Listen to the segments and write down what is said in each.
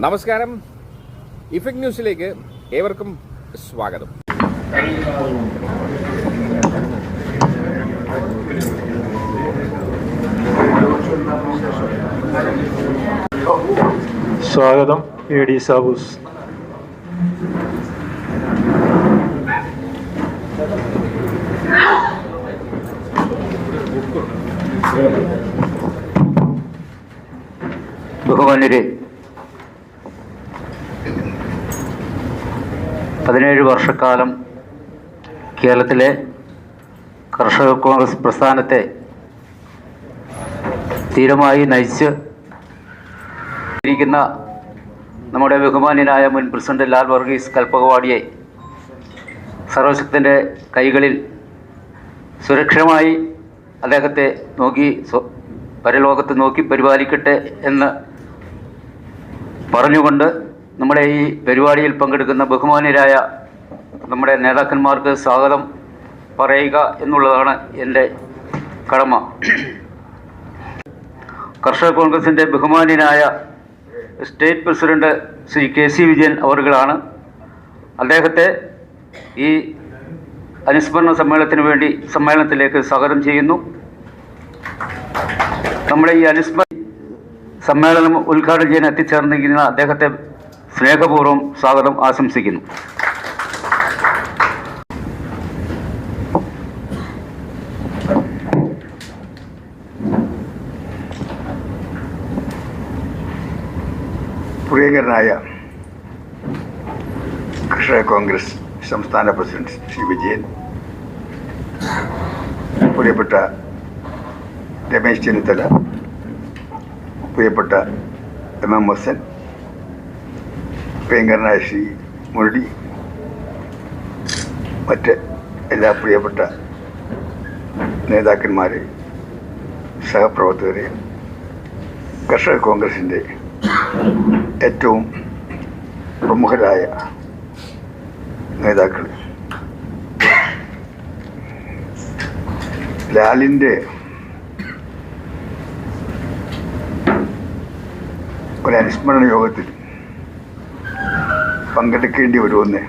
നമസ്കാരം. ഇഫക്ട് ന്യൂസിലേക്ക് ഏവർക്കും സ്വാഗതം. സ്വാഗതം എ ഡി സാബൂസ്. ബഹുമാന്യരെ പതിനേഴ് വർഷക്കാലം കേരളത്തിലെ കർഷക കോൺഗ്രസ് പ്രസ്ഥാനത്തെ സ്ഥിരമായി നയിച്ച് ഇരിക്കുന്ന നമ്മുടെ ബഹുമാന്യനായ മുൻ പ്രസിഡന്റ് ലാൽ വർഗീസ് കൽപ്പകവാടിയെ സർവശക്തന്റെ കൈകളിൽ സുരക്ഷിതമായി അദ്ദേഹത്തെ നോക്കി പരലോകത്ത് നോക്കി പരിപാലിക്കട്ടെ എന്ന് പറഞ്ഞുകൊണ്ട് നമ്മുടെ ഈ പരിപാടിയിൽ പങ്കെടുക്കുന്ന ബഹുമാനരായ നമ്മുടെ നേതാക്കന്മാർക്ക് സ്വാഗതം പറയുക എന്നുള്ളതാണ് എന്റെ കടമ. കർഷക കോൺഗ്രസിന്റെ ബഹുമാന്യനായ state president Shri K C Vijayan അവറുകളാണ്. അദ്ദേഹത്തെ ഈ അനുസ്മരണ സമ്മേളനത്തിന് വേണ്ടി സമ്മേളനത്തിലേക്ക് സ്വാഗതം ചെയ്യുന്നു. നമ്മുടെ ഈ അനുസ്മരണ സമ്മേളനം ഉദ്ഘാടനം ചെയ്യാൻ എത്തിച്ചേർന്നിരിക്കുന്ന അദ്ദേഹത്തെ സ്നേഹപൂർവം സ്വാഗതം ആശംസിക്കുന്നു. പ്രിയങ്കരനായ കർഷക കോൺഗ്രസ് സംസ്ഥാന പ്രസിഡന്റ് ശ്രീ വിജയൻ പ്രിയപ്പെട്ട രമേശ് ചെന്നിത്തല പ്രിയപ്പെട്ട എം എം ഹസൻ പ്രിയങ്കരനായ ശ്രീ മുരളി മറ്റ് എല്ലാ പ്രിയപ്പെട്ട നേതാക്കന്മാരെ സഹപ്രവർത്തകരെ കർഷക കോൺഗ്രസിന്റെ ഏറ്റവും പ്രമുഖരായ നേതാക്കൾ. ലാലിന്റെ ഒരു അനുസ്മരണ യോഗത്തിൽ പങ്കെടുക്കേണ്ടി വരുമെന്ന്.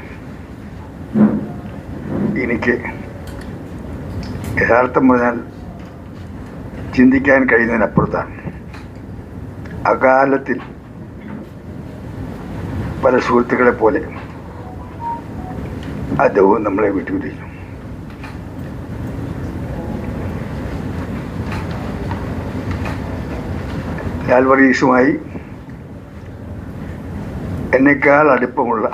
എനിക്ക് യഥാർത്ഥം പറഞ്ഞാൽ ചിന്തിക്കാൻ കഴിയുന്നതിനപ്പുറത്താണ്. അകാലത്തിൽ പല സുഹൃത്തുക്കളെ പോലെ അദ്ദേഹവും നമ്മളെ വിട്ടുപിരിച്ചു ലാൽ വർഗീസുമായി എന്നെക്കാൾ അടുപ്പമുള്ള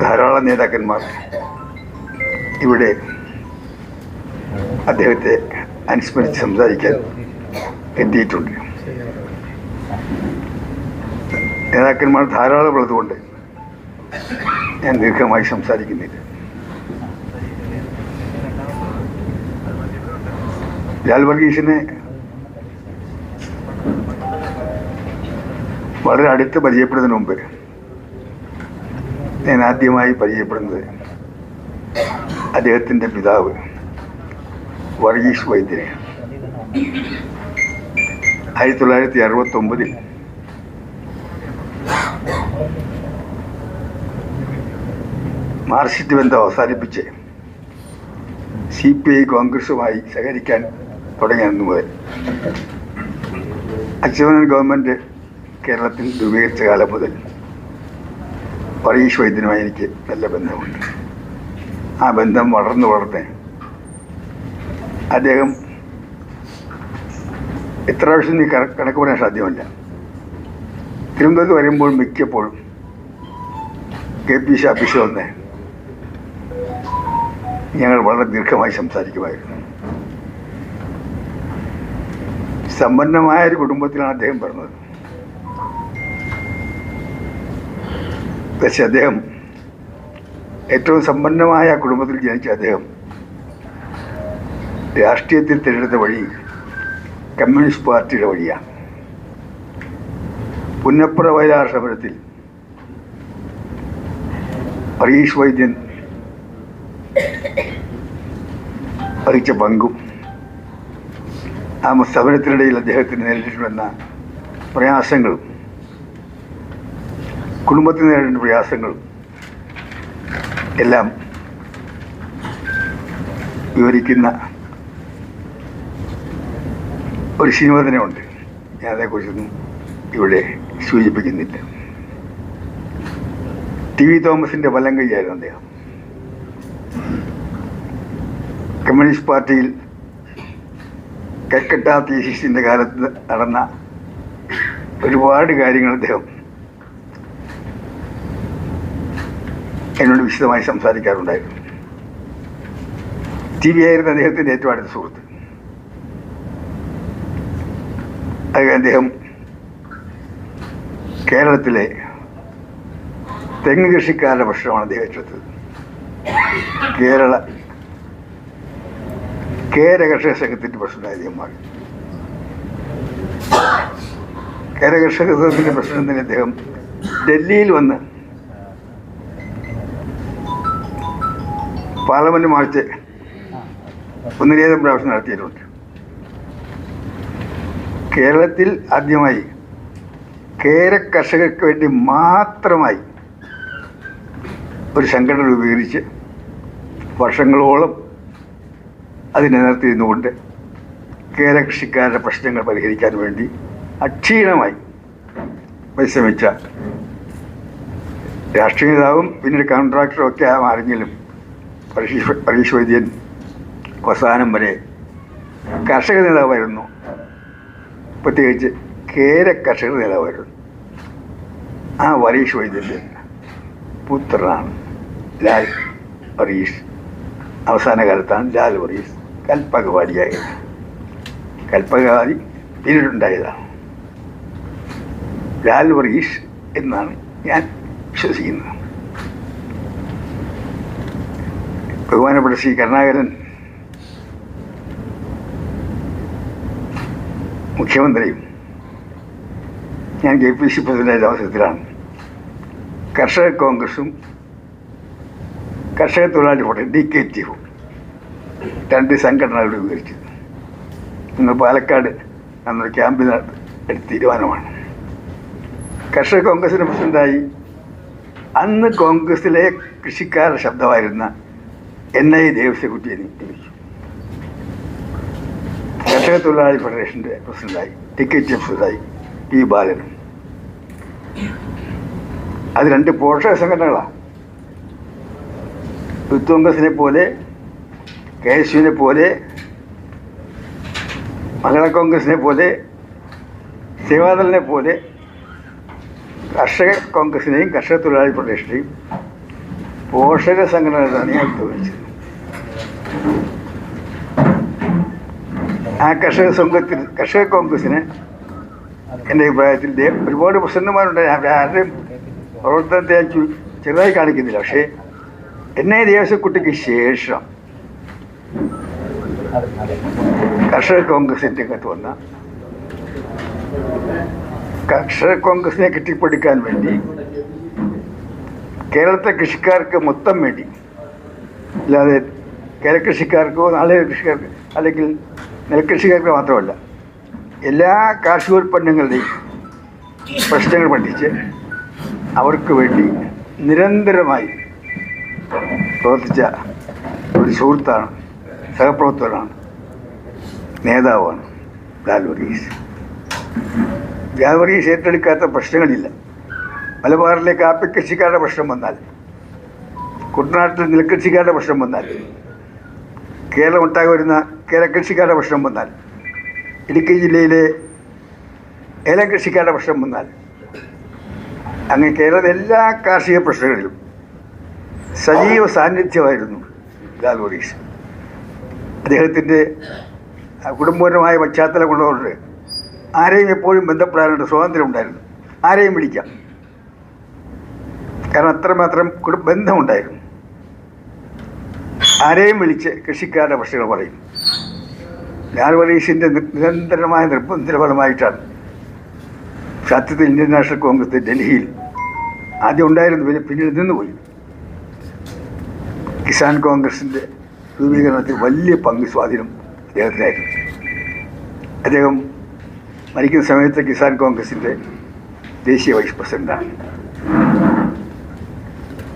ധാരാളം നേതാക്കന്മാർ ഇവിടെ അദ്ദേഹത്തെ അനുസ്മരിച്ച് സംസാരിക്കാൻ എത്തിയിട്ടുണ്ട്. നേതാക്കന്മാർ ധാരാളം ഉള്ളതുകൊണ്ട് ഞാൻ ദീർഘമായി സംസാരിക്കുന്നില്ല. ലാൽ വർഗീസിനെ വളരെ അടുത്ത് പരിചയപ്പെടുന്നതിന് മുമ്പ് ഞാൻ ആദ്യമായി പരിചയപ്പെടുന്നത് അദ്ദേഹത്തിന്റെ പിതാവ് വർഗീസ് വൈദ്യനെ ആയിരത്തി തൊള്ളായിരത്തി അറുപത്തി ഒമ്പതിൽ മാർക്സിസ്റ്റ് ബന്ധം അവസാനിപ്പിച്ച് സി പി ഐ കോൺഗ്രസുമായി സഹകരിക്കാൻ തുടങ്ങിയ മുതൽ. അച്യുതൻ ഗവൺമെന്റ് കേരളത്തിൽ രൂപീകരിച്ച കാലം മുതൽ പറീഷ് വൈദ്യനുമായി എനിക്ക് നല്ല ബന്ധമുണ്ട്. ആ ബന്ധം വളർന്നു വളർന്ന് അദ്ദേഹം എത്ര വർഷം നീ കണ- കണക്ക് പറയാൻ സാധ്യമല്ല. തിരുവനന്തപുരത്ത് വരുമ്പോൾ മിക്കപ്പോഴും കെ പി സി ഓഫീസിൽ വന്ന് ഞങ്ങൾ വളരെ ദീർഘമായി സംസാരിക്കുമായിരുന്നു. സമ്പന്നമായ ഒരു കുടുംബത്തിലാണ് അദ്ദേഹം പറഞ്ഞത് പക്ഷെ അദ്ദേഹം ഏറ്റവും സമ്പന്നമായ കുടുംബത്തിൽ ജനിച്ച അദ്ദേഹം രാഷ്ട്രീയത്തിൽ തിരഞ്ഞെടുത്ത വഴി കമ്മ്യൂണിസ്റ്റ് പാർട്ടിയുടെ വഴിയാണ്. പുന്നപ്പുറ വയലാർ സമരത്തിൽ ഹരീഷ് വൈദ്യൻ വഹിച്ച പങ്കും ആ സമരത്തിനിടയിൽ അദ്ദേഹത്തിന് നേരിട്ടുവന്ന പ്രയാസങ്ങളും കുടുംബത്തിൽ നേരിടുന്ന പ്രയാസങ്ങളും എല്ലാം വിവരിക്കുന്ന ഒരു സിനിമ തന്നെ ഉണ്ട് ഞാൻ അതേക്കുറിച്ചൊന്നും ഇവിടെ സൂചിപ്പിക്കുന്നില്ല. ടി വി തോമസിന്റെ വലം കൈയായിരുന്നു അദ്ദേഹം. കമ്മ്യൂണിസ്റ്റ് പാർട്ടിയിൽ കൽക്കട്ട തീസിന്റെ കാലത്ത് നടന്ന ഒരുപാട് കാര്യങ്ങൾ അദ്ദേഹം എന്നോട് വിശദമായി സംസാരിക്കാറുണ്ടായിരുന്നു. ടി വി ആയിരുന്നു അദ്ദേഹത്തിന്റെ ഏറ്റവും അടുത്ത സുഹൃത്ത്. അദ്ദേഹം കേരളത്തിലെ തെങ്ങ് കൃഷിക്കാരുടെ പ്രശ്നമാണ് അദ്ദേഹം ഏറ്റെടുത്തത്. കേരള കേര കർഷക സംഘത്തിന്റെ പ്രസിഡന്റ് അദ്ദേഹം മാറി. കേര കർഷക സംഘത്തിന്റെ പ്രശ്നത്തിന് അദ്ദേഹം ഡൽഹിയിൽ വന്ന് പാർലമെന്റ് മാർച്ച് ഒന്നിലേറെ പ്രാവശ്യം നടത്തിയിട്ടുണ്ട്. കേരളത്തിൽ ആദ്യമായി കേര കർഷകർക്ക് വേണ്ടി മാത്രമായി ഒരു സംഘടന രൂപീകരിച്ച് വർഷങ്ങളോളം അതിനെ നിലനിർത്തിയിരുന്നുകൊണ്ട് കേര കൃഷിക്കാരുടെ പ്രശ്നങ്ങൾ പരിഹരിക്കാൻ വേണ്ടി അക്ഷീണമായി പരിശ്രമിച്ച രാഷ്ട്രീയ നേതാവും പിന്നീട് കോൺട്രാക്ടറും ഒക്കെ ആരെങ്കിലും പരീക്ഷ വൈദ്യൻ അവസാനം വരെ കർഷക നേതാവായിരുന്നു. പ്രത്യേകിച്ച് കേര കർഷക നേതാവായിരുന്നു. ആ വരീഷ് വൈദ്യന്റെ പുത്രനാണ് ലാൽ വറീഷ് അവസാന കാലത്താണ് ലാൽ വറീഷ് കൽപ്പകവാദിയായത്. കൽപ്പകവാദി പിന്നീടുണ്ടായതാണ്. ലാൽ വറീഷ് എന്നാണ് ഞാൻ വിശ്വസിക്കുന്നത്. ബഹുമാനപ്പെട്ട ശ്രീ കരുണാകരൻ മുഖ്യമന്ത്രിയും ഞാൻ കെ പി സി പ്രസിഡന്റ് അവസരത്തിലാണ് കർഷക കോൺഗ്രസും കർഷക തൊഴിലാളി ഫോട്ടോ ഡി കെ ടിയും രണ്ട് സംഘടനകൾ രൂപീകരിച്ചു ഇന്ന് പാലക്കാട് അന്നൊരു ക്യാമ്പിൽ എടുത്ത തീരുമാനമാണ്. കർഷക കോൺഗ്രസിന്റെ പ്രസിഡന്റായി അന്ന് കോൺഗ്രസിലെ കൃഷിക്കാരുടെ ശബ്ദമായിരുന്ന എൻ ഐ ദേവസ്വകുട്ടിയെ നിയമിച്ചു. കർഷക തൊഴിലാളി ഫെഡറേഷന്റെ പ്രസിഡന്റായി ടിക്കറ്റ് ചെഫായി പി ബാലനും. അത് രണ്ട് പോഷക സംഘടനകളാണ് കോൺഗ്രസിനെ പോലെ കെ എസ് യുവിനെ പോലെ മഹിളാ കോൺഗ്രസിനെ പോലെ സേവാദളിനെ പോലെ കർഷക കോൺഗ്രസിനെയും കർഷക തൊഴിലാളി ഫെഡറേഷനെയും പോഷക സംഘടനകളാണ് ഞാൻ ഉപയോഗിച്ചത് ആ കർഷക സംഘത്തിൽ കർഷക കോൺഗ്രസിന് എന്റെ അഭിപ്രായത്തിൽ ഒരുപാട് പ്രസിഡന്റുമാരുണ്ട് ആരുടെയും പ്രവർത്തനത്തെ ഞാൻ ചെറുതായി കാണിക്കുന്നില്ല. പക്ഷേ എന്നെ ദേവസ്വക്കുട്ടിക്ക് ശേഷം കർഷക കോൺഗ്രസിന്റെ അകത്ത് വന്ന കർഷക കോൺഗ്രസിനെ കെട്ടിപ്പടുക്കാൻ വേണ്ടി കേരളത്തെ കൃഷിക്കാർക്ക് മൊത്തം വേണ്ടി. അല്ലാതെ കൃഷിക്കാർക്കോ നാളെ കൃഷിക്കാർക്ക് അല്ലെങ്കിൽ നെൽകൃഷിക്കാർക്ക് മാത്രമല്ല എല്ലാ കാർഷികോൽപ്പന്നങ്ങളുടെയും പ്രശ്നങ്ങൾ പഠിച്ച് അവർക്ക് വേണ്ടി നിരന്തരമായി പ്രവർത്തിച്ച ഒരു സുഹൃത്താണ് സഹപ്രവർത്തകനാണ് നേതാവാണ് ലാൽ വർഗീസ്. ലാൽ വർഗീസ് ഏറ്റെടുക്കാത്ത പ്രശ്നങ്ങളില്ല. മലബാറിലെ കാപ്പി കൃഷിക്കാരുടെ പ്രശ്നം വന്നാൽ കുട്ടനാട്ടിൽ നെൽകൃഷിക്കാരുടെ പ്രശ്നം വന്നാൽ കേരളം ഒട്ടാകെ വരുന്ന കേരകൃഷിക്കാരുടെ പ്രശ്നം വന്നാൽ ഇടുക്കി ജില്ലയിലെ ഏലം കൃഷിക്കാരുടെ പ്രശ്നം വന്നാൽ അങ്ങനെ കേരളത്തിലെ എല്ലാ കാർഷിക പ്രശ്നങ്ങളിലും സജീവ സാന്നിധ്യമായിരുന്നു ലാൽ വർഗീസ് അദ്ദേഹത്തിന്റെ കുടുംബപരമായ പശ്ചാത്തലം കൊണ്ടുകൊണ്ട് ആരെയും എപ്പോഴും ബന്ധപ്പെടാനുള്ള സ്വാതന്ത്ര്യം ഉണ്ടായിരുന്നു. ആരെയും വിളിക്കാം. കാരണം അത്രമാത്രം ബന്ധമുണ്ടായിരുന്നു. ആരെയും വിളിച്ച് കൃഷിക്കാരുടെ പ്രശ്നങ്ങൾ പറയും. ഞാൻ വലീഷിന്റെ നിരന്തരമായ നിർബന്ധനഫലമായിട്ടാണ് ഫലമായിട്ടാണ് സത്യത്തിൽ ഇന്ത്യൻ നാഷണൽ കോൺഗ്രസ് ഡൽഹിയിൽ ആദ്യം ഉണ്ടായിരുന്നു പിന്നെ പിന്നീട് നിന്നുപോയി. കിസാൻ കോൺഗ്രസിന്റെ രൂപീകരണത്തിൽ വലിയ പങ്ക് സ്വാധീനം അദ്ദേഹത്തിനായിരുന്നു. അദ്ദേഹം മരിക്കുന്ന സമയത്ത് കിസാൻ കോൺഗ്രസിന്റെ ദേശീയ വൈസ് പ്രസിഡന്റാണ്.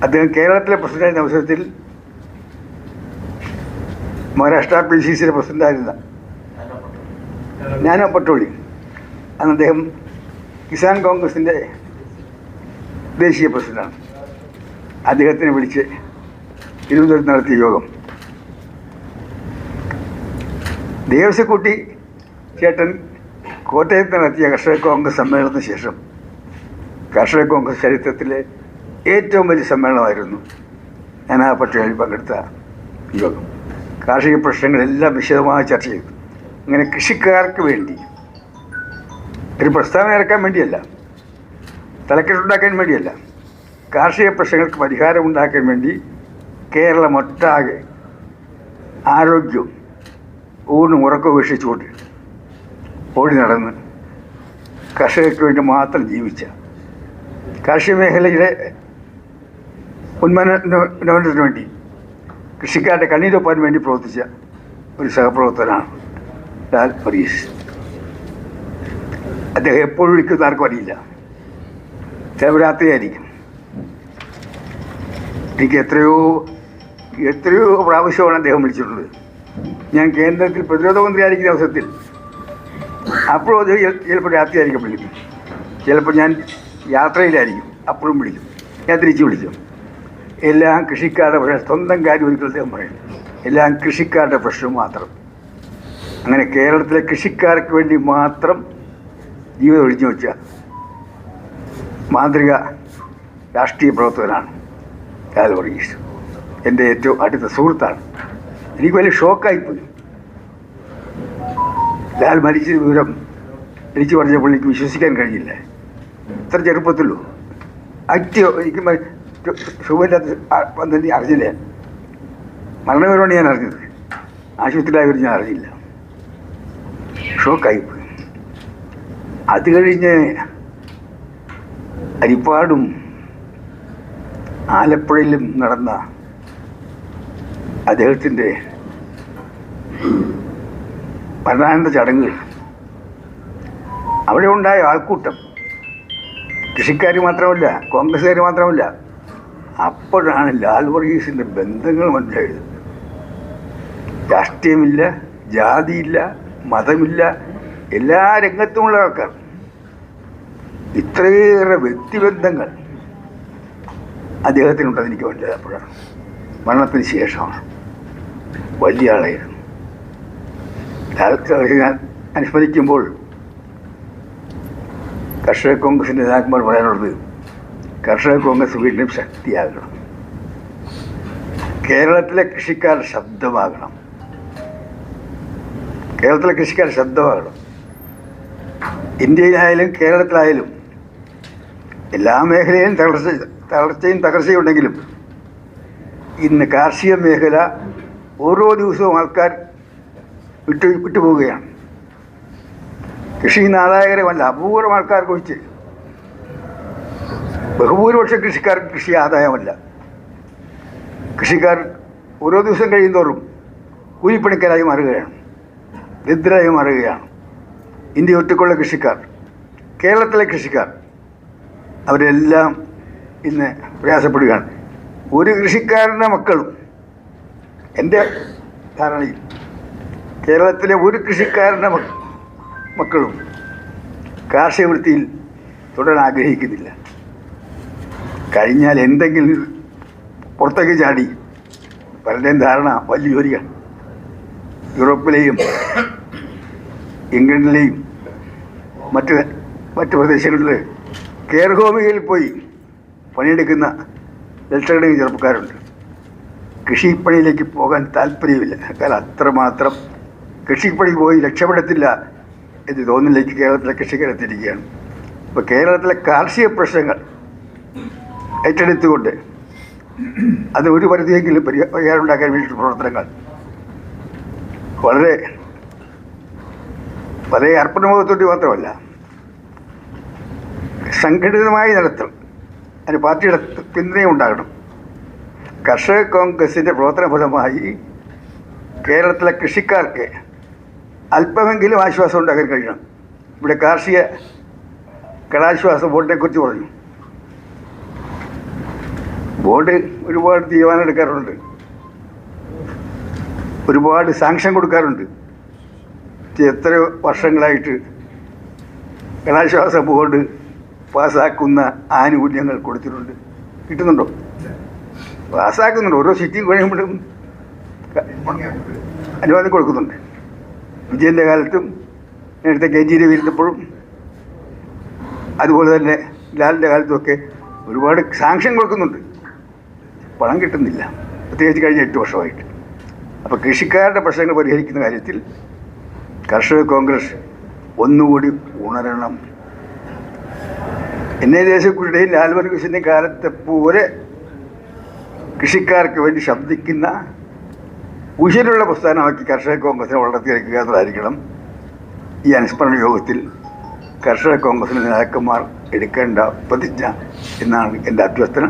അദ്ദേഹം കേരളത്തിലെ പ്രസിഡന്റായിരുന്ന അവസരത്തിൽ മഹാരാഷ്ട്ര പി സി സിയിലെ പ്രസിഡന്റായിരുന്ന ഞാനോ പട്ടോളി. അന്ന് അദ്ദേഹം കിസാൻ കോൺഗ്രസിന്റെ ദേശീയ പ്രസിഡന്റാണ്. അദ്ദേഹത്തിനെ വിളിച്ച് തിരുവനന്തപുരത്ത് നടത്തിയ യോഗം. ദേവസ്വക്കുട്ടി ചേട്ടൻ കോട്ടയത്ത് നടത്തിയ കർഷക കോൺഗ്രസ് സമ്മേളനത്തിന് ശേഷം കർഷക കോൺഗ്രസ് ചരിത്രത്തിലെ ഏറ്റവും വലിയ സമ്മേളനമായിരുന്നു. ഞാൻ ആ പട്ടികയിൽ പങ്കെടുത്ത യോഗം. കാർഷിക പ്രശ്നങ്ങളെല്ലാം വിശദമായി ചർച്ച ചെയ്തു. അങ്ങനെ കൃഷിക്കാർക്ക് വേണ്ടി. ഒരു പ്രസ്താവന ഇറക്കാൻ വേണ്ടിയല്ല. തലക്കെട്ടുണ്ടാക്കാൻ വേണ്ടിയല്ല. കാർഷിക പ്രശ്നങ്ങൾക്ക് പരിഹാരം ഉണ്ടാക്കാൻ വേണ്ടി കേരളമൊട്ടാകെ ആരോഗ്യവും ഊണും ഉറക്കവും വീക്ഷിച്ചുകൊണ്ട് ഓടി നടന്ന് കർഷകർക്ക് വേണ്ടി മാത്രം ജീവിച്ച കാർഷിക മേഖലയുടെ ഉന്മനത്തിന് വേണ്ടി കൃഷിക്കാരുടെ കണ്ണീരൊപ്പാൻ വേണ്ടി പ്രവർത്തിച്ച ഒരു സഹപ്രവർത്തനാണ് ലാൽ പരീസ് അദ്ദേഹം എപ്പോഴും വിളിക്കുന്ന ആർക്കും അറിയില്ല. ചിലപ്പോൾ രാത്രിയായിരിക്കും എനിക്ക് എത്രയോ എത്രയോ പ്രാവശ്യമാണ് അദ്ദേഹം വിളിച്ചിട്ടുള്ളത്. ഞാൻ കേന്ദ്രത്തിൽ പ്രതിരോധ മന്ത്രിയായിരിക്കുന്ന അവസരത്തിൽ അപ്പോഴും ചില- ചിലപ്പോൾ രാത്രിയായിരിക്കും വിളിക്കും. ചിലപ്പോൾ ഞാൻ യാത്രയിലായിരിക്കും അപ്പോഴും വിളിക്കും. ഞാൻ തിരിച്ച് വിളിക്കും. എല്ലാം കൃഷിക്കാരുടെ പ്രശ്നം സ്വന്തം കാര്യം ഒരിക്കലും അദ്ദേഹം എല്ലാം കൃഷിക്കാരുടെ പ്രശ്നം മാത്രം. അങ്ങനെ കേരളത്തിലെ കൃഷിക്കാർക്ക് വേണ്ടി മാത്രം ജീവിതം ഒഴിഞ്ഞു വെച്ച മാതൃക രാഷ്ട്രീയ പ്രവർത്തകനാണ് ലാൽ വർഗീസ്. എന്റെ ഏറ്റവും അടുത്ത സുഹൃത്താണ്. എനിക്ക് വലിയ ഷോക്കായിപ്പോയി ലാൽ മരിച്ച വിവരം എനിക്ക് പറഞ്ഞപ്പോൾ എനിക്ക് വിശ്വസിക്കാൻ കഴിഞ്ഞില്ല. ഇത്ര ചെറുപ്പത്തിലോ? അറ്റോ എനിക്ക് സുഖമില്ലാത്ത വന്നെന്ന് അറിഞ്ഞില്ല? മരണവിവരമാണ് ഞാൻ അറിഞ്ഞത് ആശുപത്രിയിലായവർ ഞാൻ അറിഞ്ഞില്ല. ഷോക്കായിപ്പോയി അത് കഴിഞ്ഞ് അരിപ്പാടും ആലപ്പുഴയിലും നടന്ന അദ്ദേഹത്തിന്റെ മരണാനന്ദ ചടങ്ങുകൾ. അവിടെ ഉണ്ടായ ആൾക്കൂട്ടം. കൃഷിക്കാർ മാത്രമല്ല കോൺഗ്രസ്സുകാർ മാത്രമല്ല അപ്പോഴാണ് ലാൽ വർഗീസിന്റെ ബന്ധങ്ങൾ മനസ്സിലായത്. രാഷ്ട്രീയമില്ല ജാതിയില്ല മതമില്ല എല്ലാ രംഗത്തുമുള്ള ആൾക്കാർ. ഇത്രയേറെ വ്യക്തിബന്ധങ്ങൾ അദ്ദേഹത്തിനുണ്ടെന്ന് എനിക്ക് മനസ്സിലായത് അപ്പോഴാണ്. മരണത്തിന് ശേഷമാണ്. വലിയ ആളായിരുന്നു. ഞാൻ അനുസ്മരിക്കുമ്പോൾ കർഷക കോൺഗ്രസിന്റെ നേതാക്കന്മാർ പറയാനുള്ളത് കർഷക കോൺഗ്രസ് വീണ്ടും ശക്തിയാകണം. കേരളത്തിലെ കൃഷിക്കാർ ശബ്ദമാകണം. കേരളത്തിലെ കൃഷിക്കാർ ശബ്ദമാകണം. ഇന്ത്യയിലായാലും കേരളത്തിലായാലും എല്ലാ മേഖലയിലും തകർച്ച തകർച്ചയും തകർച്ചയും ഉണ്ടെങ്കിലും ഇന്ന് കാർഷിക മേഖല ഓരോ ദിവസവും ആൾക്കാർ വിട്ടു വിട്ടുപോവുകയാണ്. കൃഷി നാദായകരമല്ല അപൂർവം ആൾക്കാർക്ക് ഒഴിച്ച് ബഹുഭൂരിപക്ഷം കൃഷിക്കാർക്ക് കൃഷി ആദായമല്ല. കൃഷിക്കാർ ഓരോ ദിവസം കഴിയുന്തോറും കൂലിപ്പണിക്കാരായി മാറുകയാണ്. ദരിദ്രരായി മാറുകയാണ്. ഇന്ത്യ ഒറ്റക്കുള്ള കൃഷിക്കാർ കേരളത്തിലെ കൃഷിക്കാർ അവരെല്ലാം ഇന്ന് പ്രയാസപ്പെടുകയാണ്. ഒരു കൃഷിക്കാരന്റെ മക്കളും എന്റെ ധാരണയിൽ കേരളത്തിലെ ഒരു കൃഷിക്കാരന്റെ മക്കളും കാർഷിക വൃത്തിയിൽ തുടരാൻ ആഗ്രഹിക്കുന്നില്ല. കഴിഞ്ഞാൽ എന്തെങ്കിലും പുറത്തേക്ക് ചാടി. പലരുടെയും ധാരണ വലിയ ജോലിയാണ്. യൂറോപ്പിലെയും ഇംഗ്ലണ്ടിലെയും മറ്റ് മറ്റ് പ്രദേശങ്ങളിൽ കെയർ ഹോമുകളിൽ പോയി പണിയെടുക്കുന്ന ലക്ഷക്കണക്കിന് ചെറുപ്പക്കാരുണ്ട്. കൃഷിപ്പണിയിലേക്ക് പോകാൻ താല്പര്യമില്ല. കാരണം അത്രമാത്രം കൃഷിപ്പണി പോയി രക്ഷപ്പെടത്തില്ല എന്ന് തോന്നിലേക്ക് കേരളത്തിലെ കൃഷിക്കാരെത്തിയിരിക്കുകയാണ് ഇപ്പോൾ കേരളത്തിലെ കാർഷിക പ്രശ്നങ്ങൾ ഏറ്റെടുത്തുകൊണ്ട് അത് ഒരു പരിധിയെങ്കിലും പരിഹാരമുണ്ടാക്കാൻ വേണ്ടിയിട്ടുള്ള പ്രവർത്തനങ്ങൾ. വളരെ വളരെ അർപ്പണബോധത്തോടെ മാത്രമല്ല സംഘടിതമായി നടത്തും അതിന് പാർട്ടിയുടെ പിന്തുണയും ഉണ്ടാകണം. കർഷക കോൺഗ്രസിന്റെ പ്രവർത്തന ഫലമായി കേരളത്തിലെ കൃഷിക്കാർക്ക് അല്പമെങ്കിലും ആശ്വാസം ഉണ്ടാക്കാൻ കഴിയണം. ഇവിടെ കാർഷിക കടാശ്വാസ ബോർഡിനെ കുറിച്ച് പറഞ്ഞു. ബോർഡ് ഒരുപാട് തീരുമാനം എടുക്കാറുണ്ട്. ഒരുപാട് സാങ്ഷൻ കൊടുക്കാറുണ്ട്. എത്ര വർഷങ്ങളായിട്ട് കടാശ്വാസ ബോർഡ് പാസ്സാക്കുന്ന ആനുകൂല്യങ്ങൾ കൊടുത്തിട്ടുണ്ട്. കിട്ടുന്നുണ്ടോ? പാസ്സാക്കുന്നുണ്ട് ഓരോ സിറ്റി കഴിയുമ്പോഴും അനുവാദം കൊടുക്കുന്നുണ്ട്. വിജയന്റെ കാലത്തും നേരത്തെ കെ. ജി. രവിയിരുന്നപ്പോഴും അതുപോലെ തന്നെ ലാലിന്റെ കാലത്തുമൊക്കെ ഒരുപാട് സാങ്ഷൻ കൊടുക്കുന്നുണ്ട്. പണം കിട്ടുന്നില്ല. പ്രത്യേകിച്ച് കഴിഞ്ഞ എട്ട് വർഷമായിട്ട്. അപ്പോൾ കൃഷിക്കാരുടെ പ്രശ്നങ്ങൾ പരിഹരിക്കുന്ന കാര്യത്തിൽ കർഷക കോൺഗ്രസ് ഒന്നുകൂടി ഉണരണം. എന്നെ ദേശക്കുരുടെയും ലാൽ വർഗീസിന്റെ കാലത്തെ പോലെ കൃഷിക്കാർക്ക് വേണ്ടി ശബ്ദിക്കുന്ന ഉശിരുള്ള പ്രസ്ഥാനമാക്കി കർഷക കോൺഗ്രസിനെ വളർത്തിയെടുക്കുക എന്നതായിരിക്കണം ഈ അനുസ്മരണ യോഗത്തിൽ കർഷക കോൺഗ്രസിന്റെ നേതാക്കന്മാർ എടുക്കേണ്ട പ്രതിജ്ഞ എന്നാണ് എന്റെ അഭ്യർത്ഥന.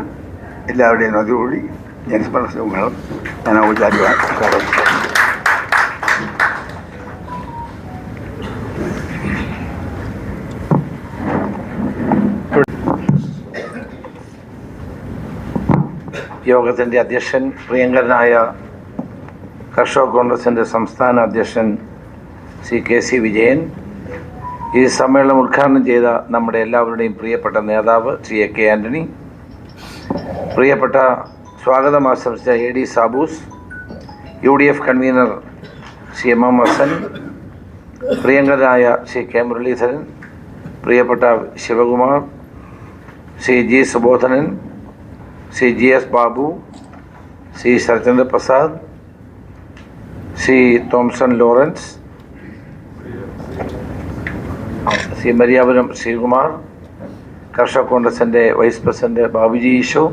എല്ലാവരുടെയും അതോടുകൂടി ഈ അനുസ്മരണ യോഗങ്ങൾ ഞാൻ ചെയ്യുന്നു. യോഗത്തിന്റെ അധ്യക്ഷൻ പ്രിയങ്കരനായ കർഷക കോൺഗ്രസിന്റെ സംസ്ഥാന അധ്യക്ഷൻ സി കെ സി വിജയൻ. ഈ സമ്മേളനം ഉദ്ഘാടനം ചെയ്ത നമ്മുടെ എല്ലാവരുടെയും പ്രിയപ്പെട്ട നേതാവ് ശ്രീ എ കെ ആന്റണി പ്രിയപ്പെട്ട സ്വാഗതം ആശംസിച്ച A D Saboos U D F convener Shri M M Hassan പ്രിയങ്കരനായ ശ്രീ കെ മുരളീധരൻ പ്രിയപ്പെട്ട Shivakumar Shri G Subodhanan Shri G S Babu Shri Sarachandra Prasad Shri Thomson Lawrence Shri Mariyapuram Sreekumar കർഷക കോൺഗ്രസിന്റെ vice president Babuji Isho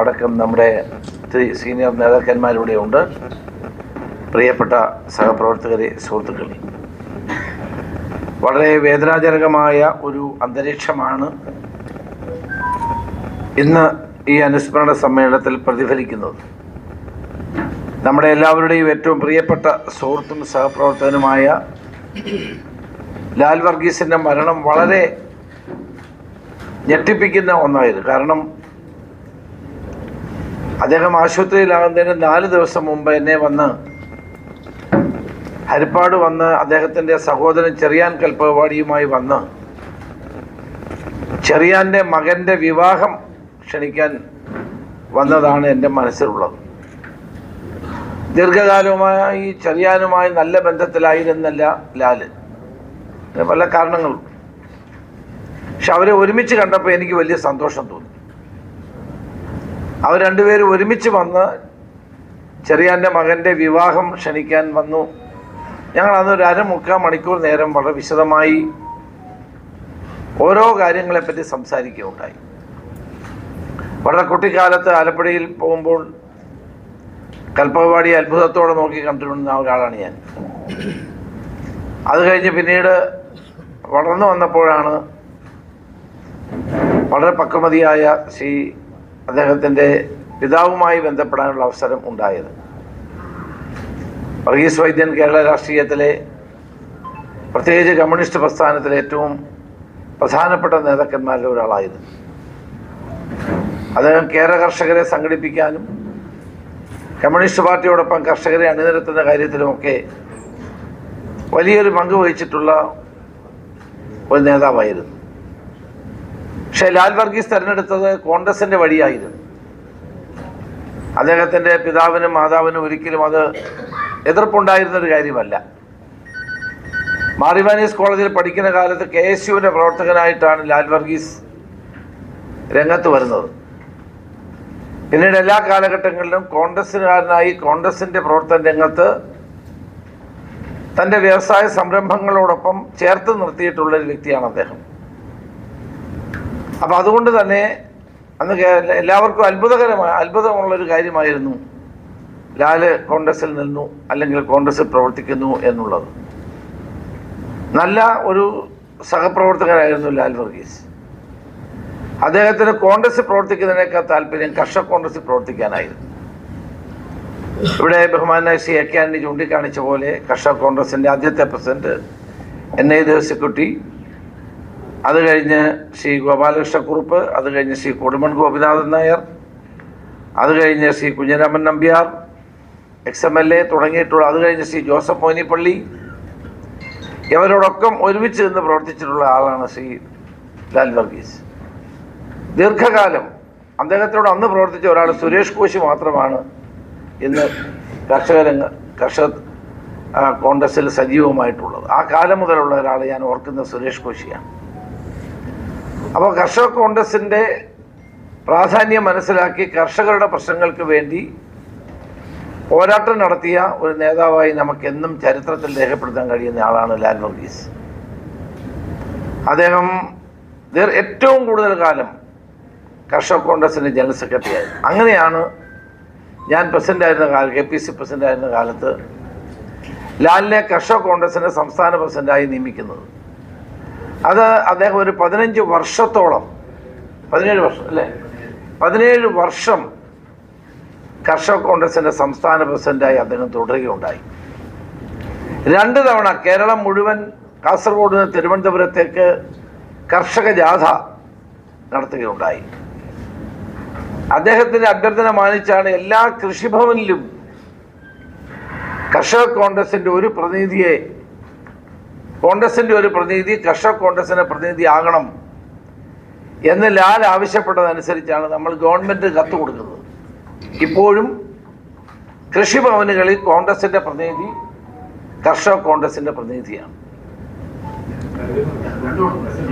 അടക്കം നമ്മുടെ ഒത്തിരി senior നേതാക്കന്മാരിവിടെ ഉണ്ട്. പ്രിയപ്പെട്ട സഹപ്രവർത്തകരെ സുഹൃത്തുക്കൾ വളരെ വേദനാജനകമായ ഒരു അന്തരീക്ഷമാണ് ഇന്ന് ഈ അനുസ്മരണ സമ്മേളനത്തിൽ പ്രതിഫലിക്കുന്നത്. നമ്മുടെ എല്ലാവരുടെയും ഏറ്റവും പ്രിയപ്പെട്ട സുഹൃത്തും സഹപ്രവർത്തകനുമായ ലാൽ വർഗീസിന്റെ മരണം വളരെ ഞെട്ടിപ്പിക്കുന്ന ഒന്നായിരുന്നു കാരണം അദ്ദേഹം ആശുപത്രിയിലാകുന്നതിന് നാല് ദിവസം മുമ്പ് എന്നെ വന്ന് ഹരിപ്പാട് വന്ന് അദ്ദേഹത്തിന്റെ സഹോദരൻ ചെറിയാൻ കൽപ്പവാടിയുമായി വന്ന് ചെറിയാന്റെ മകന്റെ വിവാഹം ക്ഷണിക്കാൻ വന്നതാണ് എന്റെ മനസ്സിലുള്ളത്. ദീർഘകാലവുമായി ചെറിയാനുമായി നല്ല ബന്ധത്തിലായിരുന്നല്ല ലാൽ. പല കാരണങ്ങളും പക്ഷെ അവരെ ഒരുമിച്ച് കണ്ടപ്പോൾ എനിക്ക് വലിയ സന്തോഷം തോന്നി. അവർ രണ്ടുപേരും ഒരുമിച്ച് വന്ന് ചെറിയാന്റെ മകന്റെ വിവാഹം ക്ഷണിക്കാൻ വന്നു. ഞങ്ങൾ അന്ന് ഒരു അരമുക്കാൽ മണിക്കൂർ നേരം വളരെ വിശദമായി ഓരോ കാര്യങ്ങളെപ്പറ്റി സംസാരിക്കുകയുണ്ടായി. വളരെ കുട്ടിക്കാലത്ത് ആലപ്പുഴയിൽ പോകുമ്പോൾ കൽപ്പവാടി അത്ഭുതത്തോടെ നോക്കി കണ്ടിരുന്ന ഒരാളാണ് ഞാൻ. അത് കഴിഞ്ഞ് പിന്നീട് വളർന്നു വന്നപ്പോഴാണ് വളരെ പക്വമതിയായ ശ്രീ അദ്ദേഹത്തിന്റെ പിതാവുമായി ബന്ധപ്പെടാനുള്ള അവസരം ഉണ്ടായത്. വർഗീസ് വൈദ്യൻ കേരള രാഷ്ട്രീയത്തിലെ പ്രത്യേകിച്ച് കമ്മ്യൂണിസ്റ്റ് പ്രസ്ഥാനത്തിലെ ഏറ്റവും പ്രധാനപ്പെട്ട നേതാക്കന്മാരിൽ ഒരാളായിരുന്നു അദ്ദേഹം കേരള കർഷകരെ സംഘടിപ്പിക്കാനും കമ്മ്യൂണിസ്റ്റ് പാർട്ടിയോടൊപ്പം കർഷകരെ അണിനിരത്തുന്ന കാര്യത്തിലുമൊക്കെ വലിയൊരു പങ്ക് വഹിച്ചിട്ടുള്ള ഒരു നേതാവായിരുന്നു. പക്ഷേ ലാൽ വർഗീസ് തെരഞ്ഞെടുത്തത് കോൺഗ്രസിന്റെ വഴിയായിരുന്നു. അദ്ദേഹത്തിന്റെ പിതാവിനും മാതാവിനും ഒരിക്കലും അത് എതിർപ്പുണ്ടായിരുന്ന ഒരു കാര്യമല്ല. മാറിവാനീസ് കോളേജിൽ പഠിക്കുന്ന കാലത്ത് കെ എസ് യുവിന്റെ പ്രവർത്തകനായിട്ടാണ് ലാൽ വർഗീസ് രംഗത്ത് വരുന്നത്. പിന്നീട് എല്ലാ കാലഘട്ടങ്ങളിലും കോൺഗ്രസ്സുകാരനായി കോൺഗ്രസിന്റെ പ്രവർത്തന രംഗത്ത് തന്റെ വ്യവസായ സംരംഭങ്ങളോടൊപ്പം ചേർത്ത് നിർത്തിയിട്ടുള്ള ഒരു വ്യക്തിയാണ് അദ്ദേഹം. അപ്പം അതുകൊണ്ട് തന്നെ അന്ന് എല്ലാവർക്കും അത്ഭുതകരമായ അത്ഭുതമുള്ളൊരു കാര്യമായിരുന്നു ലാൽ കോൺഗ്രസിൽ നിന്നു അല്ലെങ്കിൽ കോൺഗ്രസിൽ പ്രവർത്തിക്കുന്നു എന്നുള്ളത്. നല്ല ഒരു സഹപ്രവർത്തകനായിരുന്നു ലാൽ വർഗീസ്. അദ്ദേഹത്തിന് കോൺഗ്രസ് പ്രവർത്തിക്കുന്നതിനേക്കാൾ താല്പര്യം കർഷക കോൺഗ്രസ് പ്രവർത്തിക്കാനായിരുന്നു. ഇവിടെ ബഹുമാനായ സി എ കെ ആന്റണി ചൂണ്ടിക്കാണിച്ച പോലെ കർഷക കോൺഗ്രസിന്റെ ആദ്യത്തെ പ്രസിഡന്റ് എൻ ഐ ദേവസ്യക്കുട്ടി അത് കഴിഞ്ഞ് ശ്രീ ഗോപാലകൃഷ്ണക്കുറുപ്പ് അത് കഴിഞ്ഞ് ശ്രീ കൊടുമൺ ഗോപിനാഥൻ നായർ അത് കഴിഞ്ഞ് Shri Kunhiraman Nambiar ex M L A തുടങ്ങിയിട്ടുള്ള അത് കഴിഞ്ഞ് ശ്രീ ജോസഫ് മോനിപ്പള്ളി ഇവരോടൊപ്പം ഒരുമിച്ച് നിന്ന് പ്രവർത്തിച്ചിട്ടുള്ള ആളാണ് ശ്രീ ലാൽ വർഗീസ്. ദീർഘകാലം അദ്ദേഹത്തോട് അന്ന് പ്രവർത്തിച്ച ഒരാൾ സുരേഷ് കോശി മാത്രമാണ് ഇന്ന് കർഷകരംഗ കർഷക കോൺഗ്രസിൽ സജീവമായിട്ടുള്ളത്. ആ കാലം മുതലുള്ള ഒരാൾ ഞാൻ ഓർക്കുന്ന സുരേഷ് കോശിയാണ്. അപ്പോൾ കർഷക കോൺഗ്രസിന്റെ പ്രാധാന്യം മനസ്സിലാക്കി കർഷകരുടെ പ്രശ്നങ്ങൾക്ക് വേണ്ടി പോരാട്ടം നടത്തിയ ഒരു നേതാവായി നമുക്കെന്നും ചരിത്രത്തിൽ രേഖപ്പെടുത്താൻ കഴിയുന്ന ആളാണ് ലാൽ വർഗീസ്. അദ്ദേഹം ഏറ്റവും കൂടുതൽ കാലം കർഷക കോൺഗ്രസിന്റെ ജനറൽ സെക്രട്ടറി അങ്ങനെയാണ് ഞാൻ പ്രസിഡന്റായിരുന്ന കാലം കെ പി സി പ്രസിഡന്റായിരുന്ന കാലത്ത് ലാലിനെ കർഷക കോൺഗ്രസിന്റെ സംസ്ഥാന പ്രസിഡന്റായി നിയമിക്കുന്നത്. അത് അദ്ദേഹം ഒരു പതിനഞ്ച് വർഷത്തോളം പതിനേഴ് വർഷം അല്ലേ? പതിനേഴ് വർഷം കർഷക കോൺഗ്രസിന്റെ സംസ്ഥാന പ്രസിഡന്റായി അദ്ദേഹം തുടരുകയുണ്ടായി. രണ്ട് തവണ കേരളം മുഴുവൻ കാസർഗോഡ് നിന്ന് തിരുവനന്തപുരത്തേക്ക് കർഷക ജാഥ നടത്തുകയുണ്ടായി. അദ്ദേഹത്തിന്റെ അഭ്യർത്ഥന മാനിച്ചാണ് എല്ലാ കൃഷിഭവനിലും കർഷക കോൺഗ്രസിന്റെ ഒരു പ്രതിനിധിയെ കോൺഗ്രസിന്റെ ഒരു പ്രതിനിധി കർഷക കോൺഗ്രസിന്റെ പ്രതിനിധി ആകണം എന്ന് ലാൽ ആവശ്യപ്പെട്ടതനുസരിച്ചാണ് നമ്മൾ ഗവൺമെന്റ് കത്ത് കൊടുക്കുന്നത്. ഇപ്പോഴും കൃഷിഭവനുകളിൽ കോൺഗ്രസിന്റെ പ്രതിനിധി കർഷക കോൺഗ്രസിന്റെ പ്രതിനിധിയാണ്.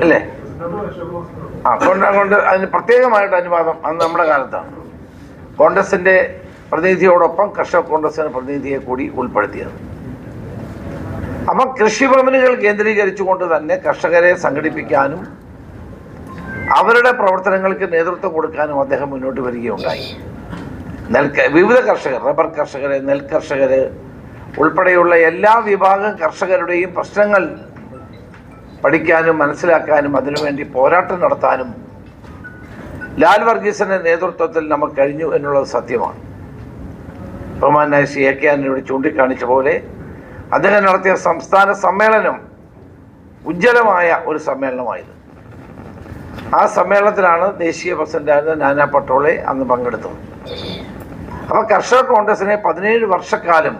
അല്ലേ? ആ കൊണ്ട് അതിന് പ്രത്യേകമായിട്ട് അനുവാദം അന്ന് നമ്മുടെ കാലത്താണ്. കോൺഗ്രസിന്റെ പ്രതിനിധിയോടൊപ്പം കർഷക കോൺഗ്രസിന്റെ പ്രതിനിധിയെ കൂടി ഉൾപ്പെടുത്തിയത്. അപ്പം കൃഷിഭവനുകൾ കേന്ദ്രീകരിച്ചുകൊണ്ട് തന്നെ കർഷകരെ സംഘടിപ്പിക്കാനും അവരുടെ പ്രവർത്തനങ്ങൾക്ക് നേതൃത്വം കൊടുക്കാനും അദ്ദേഹം മുന്നോട്ട് വരികയുണ്ടായി. നെൽ വിവിധ കർഷകർ റബ്ബർ കർഷകർ നെൽ കർഷകർ ഉൾപ്പെടെയുള്ള എല്ലാ വിഭാഗം കർഷകരുടെയും പ്രശ്നങ്ങൾ പഠിക്കാനും മനസ്സിലാക്കാനും അതിനുവേണ്ടി പോരാട്ടം നടത്താനും ലാൽ വർഗീസിന്റെ നേതൃത്വത്തിൽ നമുക്ക് കഴിഞ്ഞു എന്നുള്ളത് സത്യമാണ്. ബഹുമാനായ ശ്രീ എ കെ ആനോട് ചൂണ്ടിക്കാണിച്ച പോലെ അദ്ദേഹം നടത്തിയ സംസ്ഥാന സമ്മേളനം ഉജ്ജ്വലമായ ഒരു സമ്മേളനമായിരുന്നു. ആ സമ്മേളനത്തിലാണ് ദേശീയ പ്രസിഡന്റായിരുന്ന നാനാ പട്ടോളെ അന്ന് പങ്കെടുത്തത്. അപ്പോൾ കർഷക കോൺഗ്രസിനെ പതിനേഴ് വർഷക്കാലം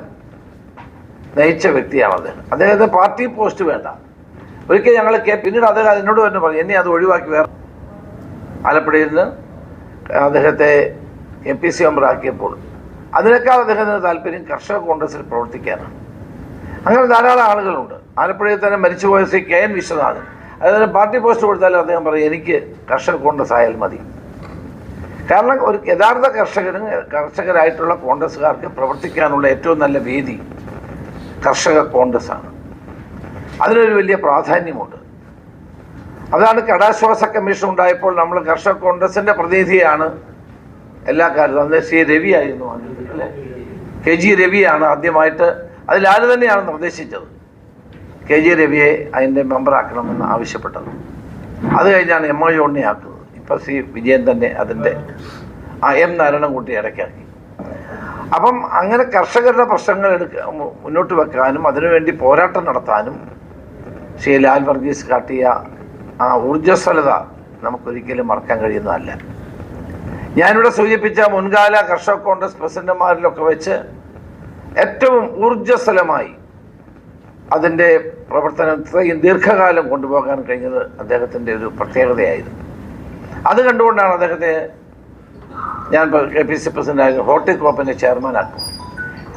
നയിച്ച വ്യക്തിയാണ് അദ്ദേഹം. അദ്ദേഹത്തിന് പാർട്ടി പോസ്റ്റ് വേണ്ട. ഒരിക്കൽ ഞങ്ങൾ പിന്നീട് അദ്ദേഹം എന്നോട് തന്നെ പറഞ്ഞു എന്നെ അത് ഒഴിവാക്കി വേറെ ആലപ്പുഴയിൽ നിന്ന് അദ്ദേഹത്തെ എം പി സി മെമ്പറാക്കിയപ്പോൾ. അതിനേക്കാൾ അദ്ദേഹത്തിന് താല്പര്യം കർഷക കോൺഗ്രസിൽ പ്രവർത്തിക്കാനാണ്. അങ്ങനെ ധാരാളം ആളുകളുണ്ട്. ആലപ്പുഴയിൽ തന്നെ മരിച്ചുപോയ ശ്രീ കെ എൻ വിശ്വനാഥൻ. അതായത് പാർട്ടി പോസ്റ്റ് കൊടുത്താലും അദ്ദേഹം പറയും എനിക്ക് കർഷക കോൺഗ്രസ് ആയാൽ മതി. കാരണം ഒരു യഥാർത്ഥ കർഷകരും കർഷകരായിട്ടുള്ള കോൺഗ്രസ്സുകാർക്ക് പ്രവർത്തിക്കാനുള്ള ഏറ്റവും നല്ല വേദി കർഷക കോൺഗ്രസ് ആണ് അതിനൊരു വലിയ പ്രാധാന്യമുണ്ട്. അതാണ് കടാശ്വാസ കമ്മീഷൻ ഉണ്ടായപ്പോൾ നമ്മൾ കർഷക കോൺഗ്രസിന്റെ പ്രതിനിധിയാണ് എല്ലാ കാര്യത്തിലും അന്ന് ശ്രീ രവി ആയിരുന്നു അന്ന് അല്ലേ? കെ ജി രവിയാണ് ആദ്യമായിട്ട് അതിൽ ആര് തന്നെയാണ് നിർദ്ദേശിച്ചത്. കെ ജെ രവിയെ അതിന്റെ മെമ്പറാക്കണമെന്ന് ആവശ്യപ്പെട്ടത്. അത് കഴിഞ്ഞാണ് എം ഒ ജോണിനെ ആക്കുന്നത്. ഇപ്പം സി വിജയൻ തന്നെ അതിന്റെ ആ എം നാരായണൻകുട്ടി ഇടയ്ക്കാക്കി അപ്പം അങ്ങനെ കർഷകരുടെ പ്രശ്നങ്ങൾ എടുക്ക മുന്നോട്ട് വെക്കാനും അതിനുവേണ്ടി പോരാട്ടം നടത്താനും ശ്രീ ലാൽ വർഗീസ് കാട്ടിയ ആ ഊർജസ്വലത നമുക്കൊരിക്കലും മറക്കാൻ കഴിയുന്നതല്ല. ഞാനിവിടെ സൂചിപ്പിച്ച മുൻകാല കർഷക കോൺഗ്രസ് പ്രസിഡന്റുമാരിലൊക്കെ വെച്ച് ഏറ്റവും ഊർജസ്വലമായി അതിന്റെ പ്രവർത്തനം ഇത്രയും ദീർഘകാലം കൊണ്ടുപോകാൻ കഴിഞ്ഞത് അദ്ദേഹത്തിന്റെ ഒരു പ്രത്യേകതയായിരുന്നു. അത് കണ്ടുകൊണ്ടാണ് അദ്ദേഹത്തെ ഞാൻ കെ പി സി പ്രസിഡന്റായിരുന്നു ഹോർട്ടികോപ്പിന്റെ ചെയർമാനാക്കും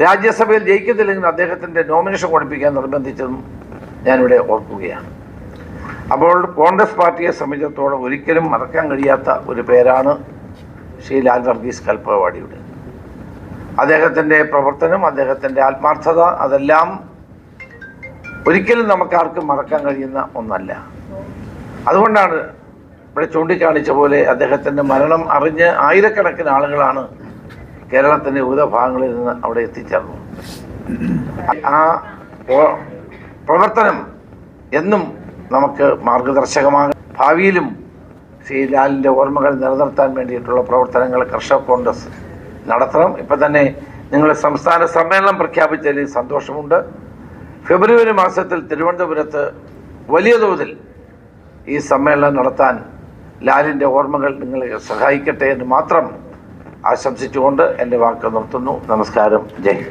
രാജ്യസഭയിൽ ജയിക്കത്തില്ലെങ്കിൽ അദ്ദേഹത്തിന്റെ നോമിനേഷൻ കൊടുപ്പിക്കാൻ നിർബന്ധിച്ചതും ഞാനിവിടെ ഓർക്കുകയാണ്. അപ്പോൾ കോൺഗ്രസ് പാർട്ടിയെ സംബന്ധിച്ചിടത്തോളം ഒരിക്കലും മറക്കാൻ കഴിയാത്ത ഒരു പേരാണ് ശ്രീ ലാൽ വർഗീസ് കൽപ്പവാടിയുടെ. അദ്ദേഹത്തിന്റെ പ്രവർത്തനം അദ്ദേഹത്തിന്റെ ആത്മാർത്ഥത അതെല്ലാം ഒരിക്കലും നമുക്കാർക്കും മറക്കാൻ കഴിയുന്ന ഒന്നല്ല. അതുകൊണ്ടാണ് ഇവിടെ ചൂണ്ടിക്കാണിച്ച പോലെ അദ്ദേഹത്തിന്റെ മരണം അറിഞ്ഞ് ആയിരക്കണക്കിന് ആളുകളാണ് കേരളത്തിന്റെ വിവിധ ഭാഗങ്ങളിൽ നിന്ന് അവിടെ എത്തിച്ചേർന്നത്. ആ പ്രോ- പ്രവർത്തനം എന്നും നമുക്ക് മാർഗദർശകമാകും. ഭാവിയിലും ശ്രീ ലാലിന്റെ ഓർമ്മകൾ നിലനിർത്താൻ വേണ്ടിയിട്ടുള്ള പ്രവർത്തനങ്ങൾ കർഷക കോൺഗ്രസ് നടത്തണം. ഇപ്പം തന്നെ നിങ്ങൾ സംസ്ഥാന സമ്മേളനം പ്രഖ്യാപിച്ചതിൽ സന്തോഷമുണ്ട്. ഫെബ്രുവരി മാസത്തിൽ തിരുവനന്തപുരത്ത് വലിയ തോതിൽ ഈ സമ്മേളനം നടത്താൻ ലാലിന്റെ ഓർമ്മകൾ നിങ്ങളെ സഹായിക്കട്ടെ എന്ന് മാത്രം ആശംസിച്ചുകൊണ്ട് എന്റെ വാക്ക് നിർത്തുന്നു. നമസ്കാരം. ജയ്